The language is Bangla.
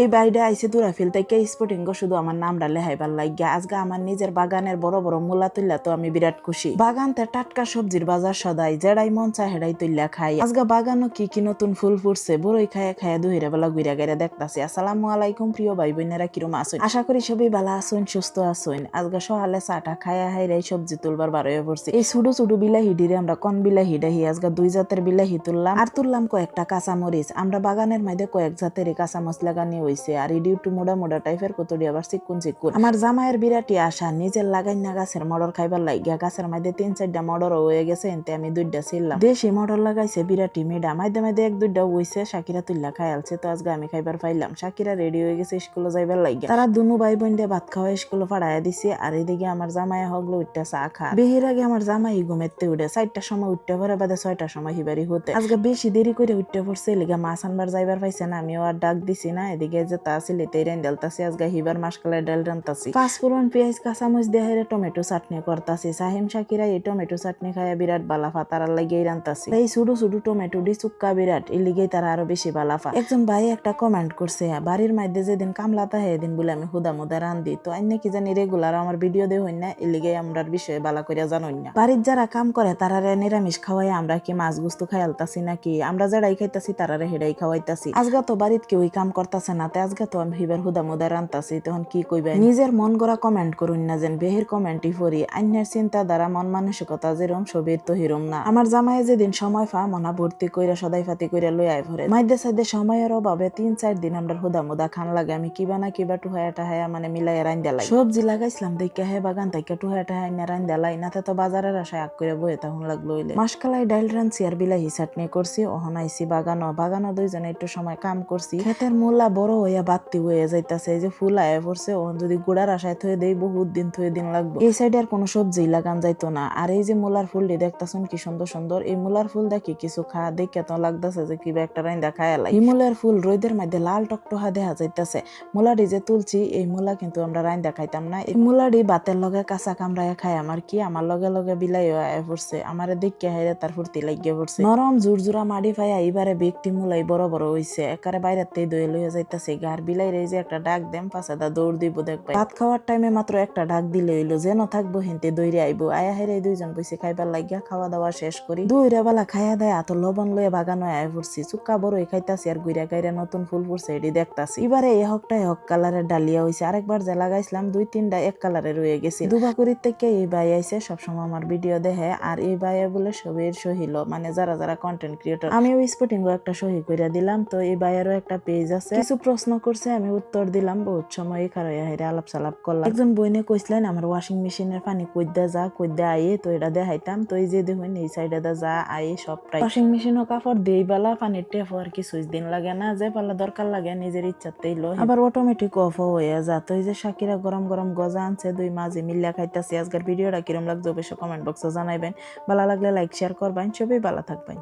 এই বাড়িটা আইসে দূরা ফিল থেকে স্পোর্টিং শুধু আমার নামটা লেহাইবার লাগিয়া। আজকে আমার নিজের বাগানের বড় বড় মূলা তুললা তো আমি বিরাট খুশি। বাগানতে টাটকা সবজির বাজার সদাই, যেড়াই মন চায় হেডাই তুললা খাই। আজকে বাগানও কি কি নতুন ফুল ফুটছে, বড়ই খায়া খায়া দুহিরে বেলা ঘুরা গেড়ে দেখতাছি। আসসালামু আলাইকুম প্রিয় ভাই বোনেরা কিরম আসুন আশা করি সবাই ভালো আসুন সুস্থ আসুন আজকে সকালে চাটা খায়া হাইরে সবজি তুলবার বার হয়ে পড়ছি। এই ছোট ছোট বিলাহি ডিরে আমরা কোন বিলাহি ডাহি? আজকে দুই জাতের বিলাহি তুললাম। আর তুললাম কয়েকটা কাঁচামরিচ। আমরা বাগানের মধ্যে কয়েক জাতের কাঁচা মরিচ লাগানি হইছে আর ইডি একটু মোড়া মোড়া টাইপের কতটি আবার চিকুন চিকুন। আমার জামাইয়ের বিরাটি আশা, নিজের লাগাই না গাছের মডর খাইবার লাগিয়া গাছের মধ্যে তিন চারটা মডর হয়ে গেছে, এনতে আমি দুইটা ছিলাম। দেশি মডর লাগাইছে বিরাটি মেডা মাঝে মাঝে এক দুইটা হইছে, সাকিরা তুল্লা খাইলছে তো আজকে আমি খাইবার পাইলাম। সাকিরা রেডি হয়ে গেছে স্কুলে যাইবার লাগিয়া। তারা দুনু ভাই বোন দিয়ে ভাত খাওয়া স্কুলে পাড়াইয়া দিছে, আর এদিকে আমার জামাই হগলো উঠটা চা খা। বেহির আগে আমার জামাই ঘুমেতে উঠে চারটার সময় উঠতে পারে, বাদে ছয়টার সময় হিবারি হতে। আজকে বেশি দেরি করে উঠতে পড়ছে লিগা মাছ আনবার যাইবার পাইছে না, আমিও আর ডাক দিছি না, এদিকে যে তা আছিল এটাই রান ডালতাছি আজকে হিবার মাসকালের ডাল রান্তাছি পাঁচফোড়ন পেঁয়াজ কাঁচামরিচ দেহের টমেটো চাটনি করতাছি সাহিম শাকিরা এই টমেটো চাটনি খাইয়া বিরাট বালাফা তারা লাগিয়ে রান্তাছি এই শুধু শুধু টমেটো দি চুক্কা বিরাট এই লিগেই তারা আরও বেশি বালাফা একজন ভাই একটা কমেন্ট করছে বাড়ির মধ্যে যেদিন কামলাতা হয় এদিন বলে আমি হুদা মুদা রান্ধি তো আইনে কি জানি রেগুলার আমার ভিডিও দে হই না এই লিগে আমরার বিষয়ে বালা করিয়া জানোই না। বাড়ির যারা কাম করে তারা নিরামিষ খাওয়াই আমরা কি মাছ গুস্তু খাইলতাছি নাকি? আমরা যারাই খাইতাছি তারারে হেডাই খাওয়াইতাছি আজকে তো বাড়িত কেউই কাম করতাছে না। তে আজকে তো আমি হিবার হুদা মুদা রান্তাছি, তখন কি কইবে নিজের মন গড়া কমেন্ট করুন না যেন, বেহের কমেন্টই ফরি আন্যের চিন্তা দ্বারা মন মানসিকতা যেরম সবের তো হিরম না। আমার জামাইয়ে যেদিন সময় ফা মনা ভর্তি কইরা, সদাই ফাতি কইরা লই আই ভরে। মাইদে সাইদে সময়ের অভাবে তিন চার দিন আমরা হুদা মুদা খান লাগে। আমি কিবা না কিবা টুহায়া টাহায়া মানে মিলাই রাইন দেলাই সবজি লাগাইছিলাম দেখে হে বাগান থেকে টুহায়া টাহায়া না রাইন দেলাই নাতে তো বাজারের আশায় আগ করে বয়ে তখন লাগল হইলে। মাসকালাই ডাইল রানছি আর বিলাহি চাটনি করছি ওহন আইছি বাগানো। বাগানো দুইজনে একটু সময় কাম করছি। ক্ষেতের মূলা বড় হইয়া বাত্তি হয়ে যাইতাছে, এই যে ফুল আয়া পড়ছে ওহন যদি গুড়ার আশায় থয়ে দেই, বহুত দিন থয়ে দিন লাগবে। এই সাইডে আর কোনো সবজি লাগান যাইতো না। আর এই যে মূলার ফুলটি দেখতাছেন কি সুন্দর সুন্দর, এই মূলার ফুল দেখি কিছু খা, দেখে তো লাগতেছে যে কিবা একটা রাইন্দা খায় লাই মূলার ফুল রোদের মধ্যে লাল টকটহা দেখা যাইতাছে। মূলাটি যে তুলছি, এই মূলা কিন্তু আমরা রাইন্দা খাইতাম না। এই মূলাটি বাতের লগে কাঁচা কামড়ায় খায় আমার কি, আমার লগে লগে বিলাই আয় পড়ছে। আমার দেখে হাইরে তার ফুর্তি লাগিয়ে পড়ছে। নরম জুরজুরা মাড়ি ফাইয়া এইবারে ব্যক্তি মূলাই বড় বড় হইছে, একারে বাইরেতেই দই লইয়া যাইতাছে। গার বিলাই রে যে একটা ডাক দেম পাশে দা দৌড় দিব দেখবে। ভাত খাওয়ার টাইমে মাত্র একটা ডাক দিলে হইল, যেন থাকব হেনতে দইরে আইবো। আয়া হেরে দুইজন বসে খাইবার লাগিয়া খাওয়া দাওয়া শেষ করি। দইরে বেলা খাইয়া দেয়, এত লবণ লয়ে বাগানো আয় পড়ছি। চুক্কা বড়ই খাইতাছি আর গুইরা গাইরা নতুন ফুল ফুটছে এটি দেখতাছি। এবারে এ হকটা হক কালারের ডালিয়া হইছে। আরেকবার যে লাগাইছিলাম, দুই তিনটা এক কালারে রয়ে গেছে। দুবাকুরির থেকে এই বাই আইছে, সবসময় আমার ভিডিও দেখে। আর এই বাইয়ে বলে সবের সহিল মানে যারা যারা কন্টেন্ট ক্রিয়েটর আমিও স্পোর্টিং একটা সহি করে দিলাম। তো এই বাইয়েরও একটা পেজ আছে। কিছু প্রশ্ন করছে আমি উত্তর দিলাম বহুত সময় খারয়া হেরে আলাপ সালাপ করলাম। একজন বইনে কইছিলেন আমার ওয়াশিং মেশিনের পানি কইদা যা কইদা আইয়ে তো এটা দেখাইতাম তো এই যে দেখুন এই সাইডে দা যা আইয়ে সবটাই ওয়াশিং মেশিনও কাপড় দেই বেলা পানির টেপ আর কি সুইচ দিন লাগে না যে পালা দরকার লাগে নিজের ইচ্ছাতেই লো আবার অটোমেটিক অফ হয়ে যা তো এই যে সাকিরা গরম গরম গজা আনছে দুই মাঝে মিল্লা খাইতাছি। আজকের ভিডিওটা কিরম লাগছে অবশ্যই কমেন্ট বক্সে জানাইবেন। ভালো লাগলে লাইক শেয়ার করবেন। সবই ভালো থাকবেন।